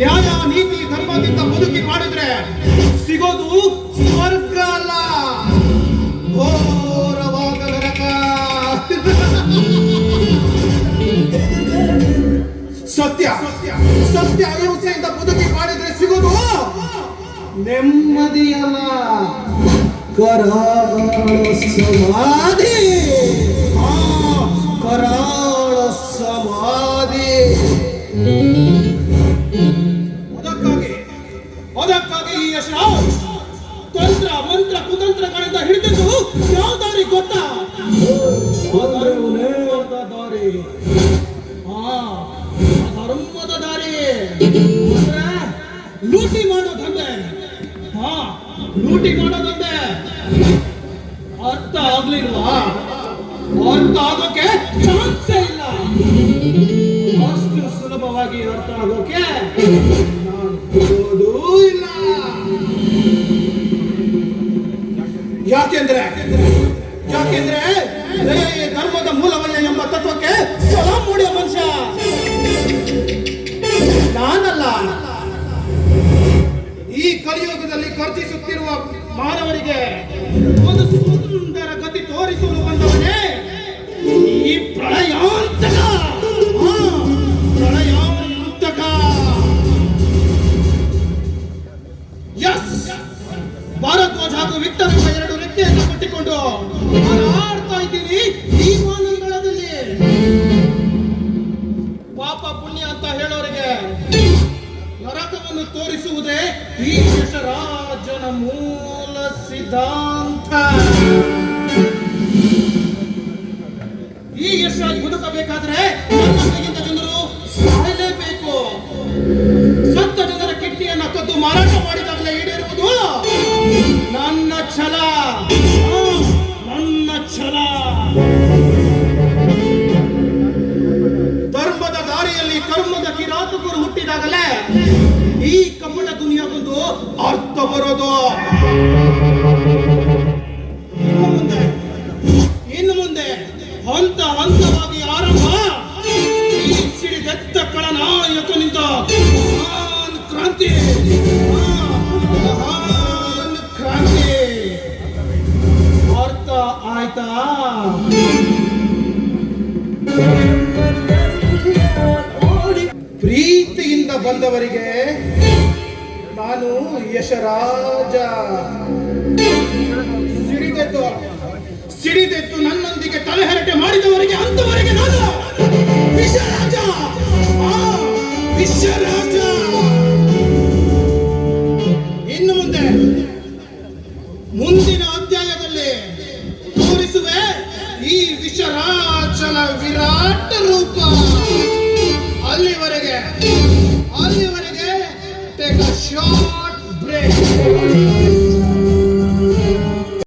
ನ್ಯಾಯ, ನೀತಿ, ಧರ್ಮದಿಂದ ಬದುಕಿ ಮಾಡಿದ್ರೆ ಸಿಗೋದು ಸ್ವರ್ಗ ಅಲ್ಲ. ಘೋರವಾದ ನರಕ ಸತ್ಯ. ಸತ್ಯ ಅಹಿಂಸೆಯಿಂದ ಬದುಕಿ ಮಾಡಿದ್ರೆ ಸಿಗೋದು ನೆಮ್ಮದಿ ಅಲ್ಲ. ಕರಾಳ ಸಮಾಧಿ ಕರಾಳ ಲೂಟಿ ಮಾಡೋ ದಂಧೆ. ಹಾ ರೂಟಿ ಮಾಡೋ ದಂಧೆ. ಅರ್ಥ ಆಗ್ಲಿಲ್ವಾ? ಅರ್ಥ ಆಗೋಕೆ ಚಾನ್ಸೇ ಇಲ್ಲ. ಅಷ್ಟು ಸುಲಭವಾಗಿ ಅರ್ಥ ಆಗೋಕೆ ನಾನು ಇಲ್ಲ. ಯಾಕೆಂದ್ರೆ ಯಾಕೆಂದ್ರೆ ಧರ್ಮದ ಮೂಲವಲ್ಲ ಖರ್ಚಿಸುತ್ತಿರುವ ಮಾನವರಿಗೆ ಒಂದು ಸುಂದರ ಗತಿ ತೋರಿಸಲು ಬಂದವನೇ ಈ ಪ್ರಳಯಾಂತಕ ನರಕವನ್ನು ತೋರಿಸುವುದೇ ಈ ಯಶರಾಜನ ಮೂಲ ಸಿದ್ಧಾಂತ. ಈ ಯಶ ಬದುಕಬೇಕಾದ್ರೆ ಜನರು ಸಾಯಲೇಬೇಕು. ಸತ್ತ ಜನರ ಕಿಟ್ಟಿಯನ್ನು ಕದ್ದು ಮಾರಾಟ ಮಾಡಿದಾಗಲೇ ಈಡೇರುವುದು ನನ್ನ ಕಳನಾಯಕನಿಂದ ಮಹಾನ್ ಕ್ರಾಂತಿ. ಕ್ರಾಂತಿ. ಅರ್ಥ ಆಯ್ತಾ? ಪ್ರೀತಿಯಿಂದ ಬಂದವರಿಗೆ ನಾನು ಯಶರಾಜ. ಸಿಡಿದೆತ್ತು. ಸಿಡಿದೆತ್ತು ನನ್ನೊಂದಿಗೆ ತಲೆಹರಟೆ ಮಾಡಿದವರಿಗೆ ಮುಂದಿನ ಅಧ್ಯಾಯದಲ್ಲಿ ತೋರಿಸುವೆ ಈ ವಿಷರಾಚಲ ವಿರಾಟ ರೂಪ.